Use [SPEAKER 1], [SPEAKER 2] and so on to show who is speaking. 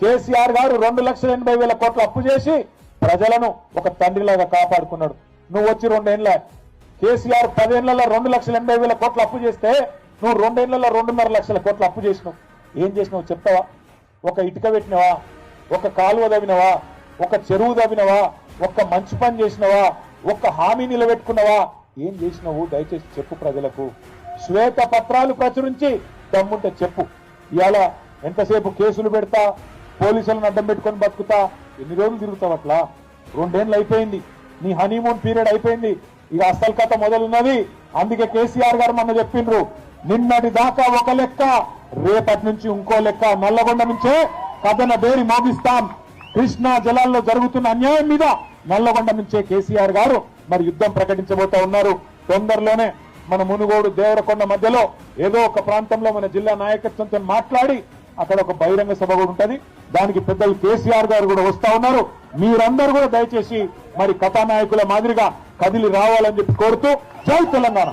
[SPEAKER 1] కేసీఆర్ గారు రెండు లక్షల ఎనభై వేల కోట్లు అప్పు చేసి ప్రజలను ఒక తండ్రిలాగా కాపాడుకున్నాడు. నువ్వు వచ్చి రెండేళ్ళ కేసీఆర్ పదేళ్ళలో రెండు లక్షల ఎనభై వేల కోట్లు అప్పు చేస్తే నువ్వు రెండేళ్ళలో రెండున్నర లక్షల కోట్లు అప్పు చేసినావు. ఏం చేసినావు చెప్తావా? ఒక ఇటుక పెట్టినవా? ఒక కాలువ దవినవా ఒక చెరువు దవినవా ఒక్క మంచి పని చేసినవా? ఒక్క హామీ నిలబెట్టుకున్నావా? ఏం చేసినావు? దయచేసి చెప్పు ప్రజలకు. శ్వేత పత్రాలు ప్రచురించి దమ్ముంటే చెప్పు. ఇవాళ ఎంతసేపు కేసులు పెడతా? పోలీసులను అడ్డం పెట్టుకొని బతుకుతా? ఎన్ని రోజులు తిరుగుతావు అట్లా? రెండేళ్ళు అయిపోయింది. నీ హనీమూన్ పీరియడ్ అయిపోయింది. ఇక అసలు కథ మొదలున్నది. అందుకే కేసీఆర్ గారు మొన్న చెప్పిండ్రు నిన్నటి దాకా ఒక లెక్క రేపటి నుంచి ఇంకో లెక్క నల్లగొండ నుంచే కథన బేరి మోగిస్తాం. కృష్ణా జలాల్లో జరుగుతున్న అన్యాయం మీద నల్లగొండ నుంచే కేసీఆర్ గారు మరి యుద్ధం ప్రకటించబోతా ఉన్నారు. తొందరలోనే మన మునుగోడు దేవరకొండ మధ్యలో ఏదో ఒక ప్రాంతంలో మన జిల్లా నాయకత్వంతో మాట్లాడి అక్కడ ఒక బహిరంగ సభ కూడా ఉంటది. దానికి పెద్దలు కేసీఆర్ గారు కూడా వస్తా ఉన్నారు. మీరందరూ కూడా దయచేసి మరి కథానాయకుల మాదిరిగా కదిలి రావాలని చెప్పి కోరుతూ జై తెలంగాణ.